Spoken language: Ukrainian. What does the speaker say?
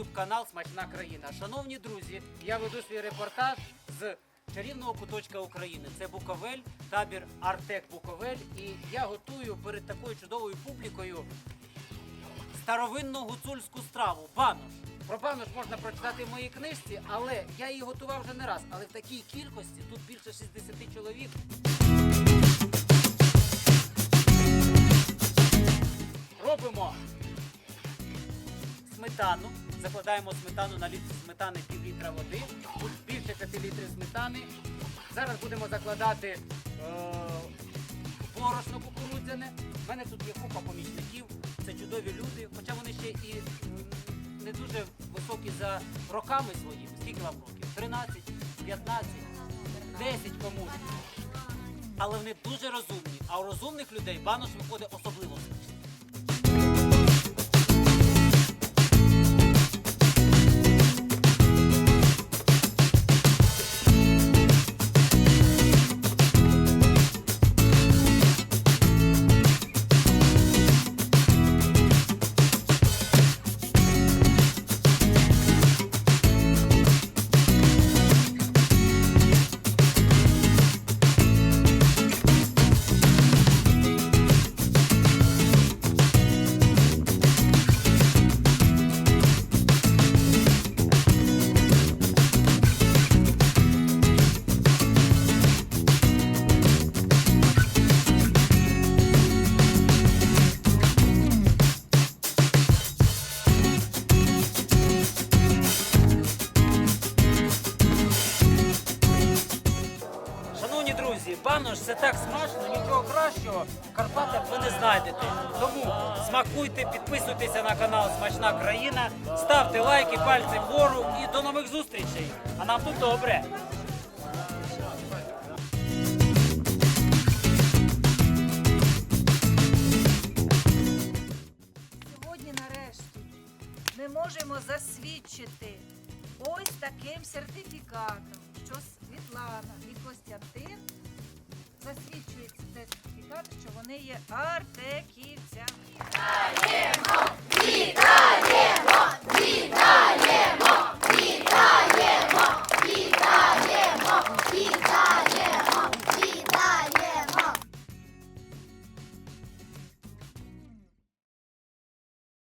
YouTube канал Смачна країна. Шановні друзі, я веду свій репортаж з чарівного куточка України. Це Буковель, табір Артек Буковель. І я готую перед такою чудовою публікою старовинну гуцульську страву банош. Про банош можна прочитати в моїй книжці, але я її готував вже не раз. Але в такій кількості тут більше 60 чоловік. Сметану. Закладаємо сметану на літр сметани пів літра води. Більше 5 літрів сметани. Зараз будемо закладати е, борошно кукурудзяне. У мене тут є купа помічників. Це чудові люди, хоча вони ще і не дуже високі за роками своїми. Скільки вам років? 13, 15, 10 комусь. Але вони дуже розумні. А у розумних людей банош виходить особливо банош це так смачно, нічого кращого в Карпатах ви не знайдете. Тому смакуйте, підписуйтеся на канал Смачна країна, ставте лайки, пальці вгору і до нових зустрічей. А нам тут добре. Сьогодні нарешті ми можемо засвідчити ось таким сертифікатом, що Світлана і Костянтин вони є артеківцями.